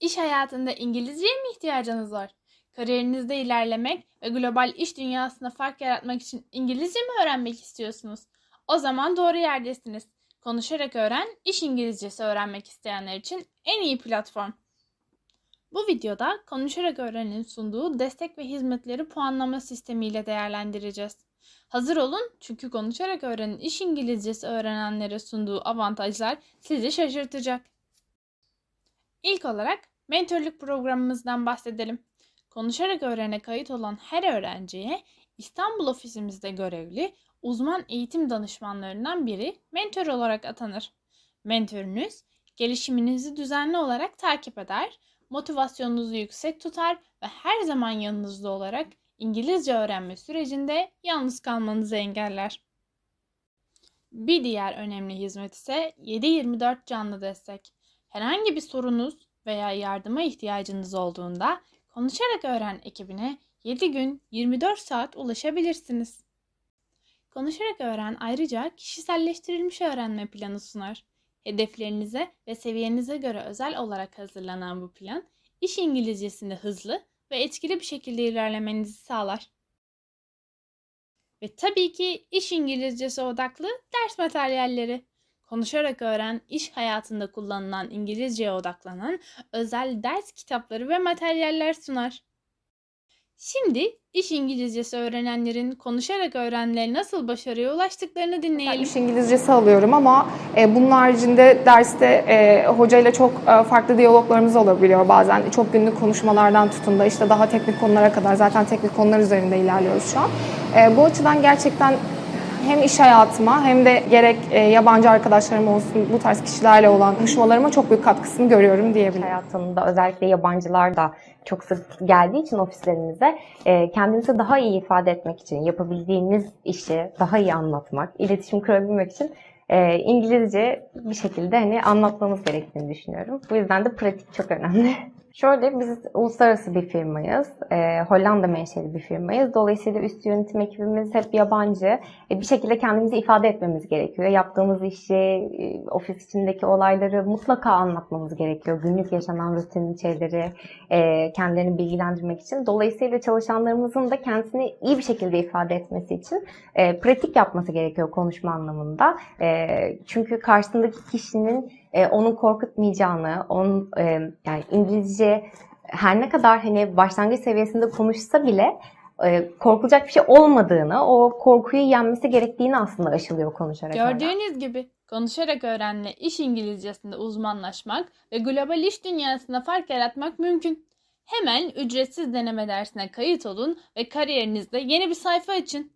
İş hayatında İngilizceye mi ihtiyacınız var? Kariyerinizde ilerlemek ve global iş dünyasında fark yaratmak için İngilizce mi öğrenmek istiyorsunuz? O zaman doğru yerdesiniz. Konuşarak öğren, iş İngilizcesi öğrenmek isteyenler için en iyi platform. Bu videoda Konuşarak Öğren'in sunduğu destek ve hizmetleri puanlama sistemiyle değerlendireceğiz. Hazır olun çünkü Konuşarak Öğren'in iş İngilizcesi öğrenenlere sunduğu avantajlar sizi şaşırtacak. İlk olarak mentorluk programımızdan bahsedelim. Konuşarak öğrene kayıt olan her öğrenciye İstanbul ofisimizde görevli uzman eğitim danışmanlarından biri mentor olarak atanır. Mentörünüz gelişiminizi düzenli olarak takip eder, motivasyonunuzu yüksek tutar ve her zaman yanınızda olarak İngilizce öğrenme sürecinde yalnız kalmanızı engeller. Bir diğer önemli hizmet ise 7-24 canlı destek. Herhangi bir sorunuz veya yardıma ihtiyacınız olduğunda Konuşarak Öğren ekibine 7 gün 24 saat ulaşabilirsiniz. Konuşarak Öğren ayrıca kişiselleştirilmiş öğrenme planı sunar. Hedeflerinize ve seviyenize göre özel olarak hazırlanan bu plan, iş İngilizcesinde hızlı ve etkili bir şekilde ilerlemenizi sağlar. Ve tabii ki iş İngilizcesi odaklı ders materyalleri. Konuşarak öğren, iş hayatında kullanılan İngilizceye odaklanan özel ders kitapları ve materyaller sunar. Şimdi iş İngilizcesi öğrenenlerin konuşarak öğrenmeye nasıl başarıya ulaştıklarını Ben dinleyelim. iş İngilizcesi alıyorum ama e, bunun haricinde derste e, hocayla çok e, farklı diyaloglarımız olabiliyor bazen. Çok günlük konuşmalardan tutun da işte daha teknik konulara kadar zaten teknik konular üzerinde ilerliyoruz şu an. E, bu açıdan gerçekten hem iş hayatıma hem de gerek e, yabancı arkadaşlarım olsun bu tarz kişilerle olan konuşmalarıma çok büyük katkısını görüyorum diyebilirim. hayatında özellikle yabancılar da çok sık geldiği için ofislerimize e, kendinizi daha iyi ifade etmek için, yapabildiğiniz işi daha iyi anlatmak, iletişim kurabilmek için e, İngilizce bir şekilde hani anlatmamız gerektiğini düşünüyorum. Bu yüzden de pratik çok önemli. Şöyle biz uluslararası bir firmayız. E, Hollanda menşeli bir firmayız. Dolayısıyla üst yönetim ekibimiz hep yabancı. E, bir şekilde kendimizi ifade etmemiz gerekiyor. Yaptığımız işi, e, ofis içindeki olayları mutlaka anlatmamız gerekiyor. Günlük yaşanan rutin şeyleri e, kendilerini bilgilendirmek için. Dolayısıyla çalışanlarımızın da kendisini iyi bir şekilde ifade etmesi için e, pratik yapması gerekiyor konuşma anlamında. E, çünkü karşısındaki kişinin e, onun korkutmayacağını, onun e, yani İngilizce her ne kadar hani başlangıç seviyesinde konuşsa bile e, korkulacak bir şey olmadığını, o korkuyu yenmesi gerektiğini aslında aşılıyor konuşarak. öğren. Gördüğünüz gibi konuşarak öğrenme iş İngilizcesinde uzmanlaşmak ve global iş dünyasında fark yaratmak mümkün. Hemen ücretsiz deneme dersine kayıt olun ve kariyerinizde yeni bir sayfa açın.